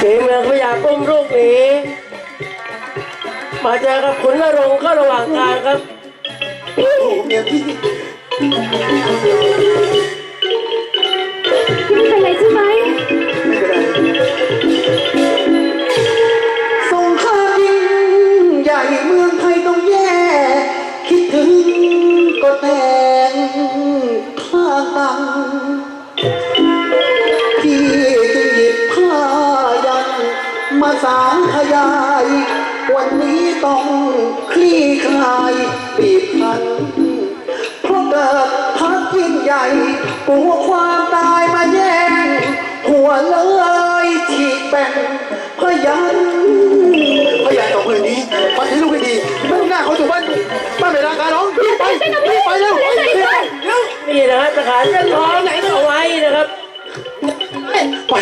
สีเมืองพยากุ้มลูกหนีมาเจอกับขุนนรงค์เข้าระหว่างทางครับไม่เป็นไรใช่ไหมสงครามยิ่งใหญ่เมืองไทยต้องแย่ คิดถึงก็แต่งข้างตัง มาสางขยาย วันนี้ต้องคลี่คลายบีบคั้นเพราะเกิดพักยิ่งใหญ่กลัวความตายมาแย่ง หัวเลยฉีกแบ่งพยันพยันของคืนนี้ฟังให้ลูกให้ดีไม่ต้องหน้าเขาถูกบ้านบ้านเวลาการน้องรีบไปรีบไปเร็วรีบไปเร็วนี่นะครับทหารจะล้อมเอาไว้นะครับไป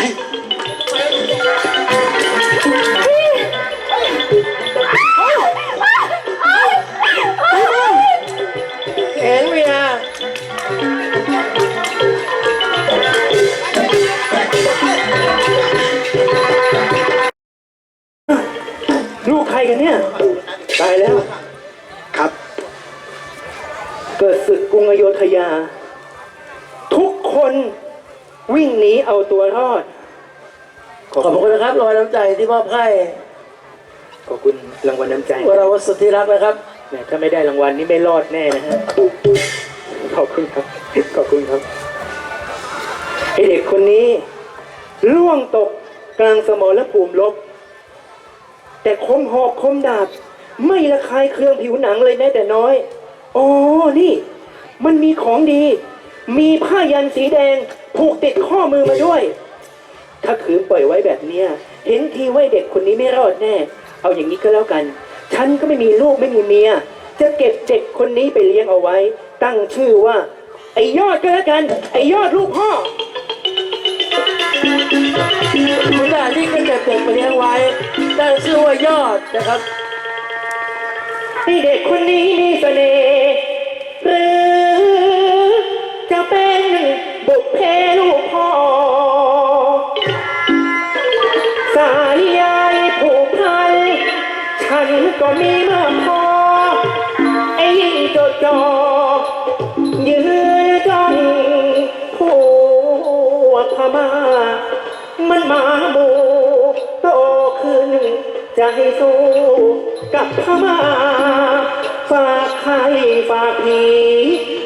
ตายแล้ว ครับ เกิดศึกกรุงอโยธยา ทุกคนวิ่งหนีเอาตัวรอด ขอบคุณนะครับรางวัลน้ำใจที่มอบให้ขอบคุณรางวัลน้ำใจวรวสุทธิรักษ์นะครับแหมถ้าไม่ได้รางวัลนี้ไม่รอดแน่นะฮะ ขอบคุณครับ ขอบคุณครับไอเด็กคนนี้ล่วงตกกลางสมรภูมิรบแต่คมหอกคมดาบ ไม่ระคายเคืองผิวหนังเลยแม้แต่น้อย อ๋อ นี่ มันมีของดี มีผ้ายันสีแดงผูกติดข้อมือมาด้วย ถ้าขืนปล่อยไว้แบบเนี้ย เห็นทีว่าเด็กคนนี้ไม่รอดแน่ เอาอย่างนี้ก็แล้วกัน ฉันก็ไม่มีลูกไม่มีเมีย จะเก็บเด็กคนนี้ไปเลี้ยงเอาไว้ ตั้งชื่อว่า ไอ้ยอดก็แล้วกัน ไอ้ยอดลูกพ่อคุณทหาที่ก็เก็บเด็กมาเลี้ยงไว้ตั้งชื่อว่ายอดนะครับ ให้เด็กคนนี้มีเสน่ห์หรือจะเป็นบุพเพลูกพ่อ สายใยผูกพันฉันก็มีมากพอ ไอ้ยิ่งจดจอยืนจ้องพวกพม่ามันมาบูโตขึ้นจะ ให้สู้กับพม่าฝากใครฝากผี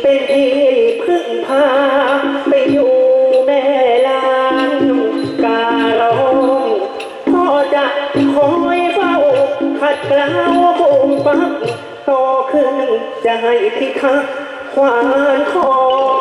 เป็นที่พึ่งพา ไปอยู่แม่ลานการ้องพ่อจะคอยเฝ้าขัดเกลาบุงปักโตขึ้นจะให้พิทักษ์ควานคอ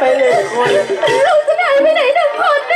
ไปเลยคน เราจะหายไปไหนหนึ่งคนนะ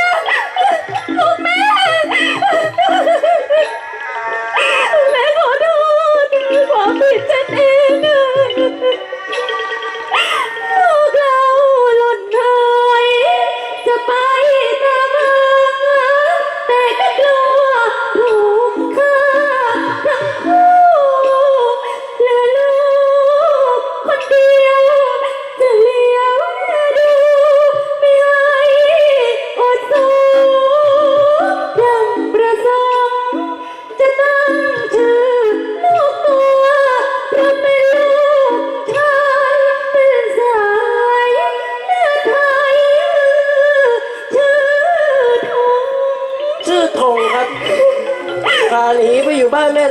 But.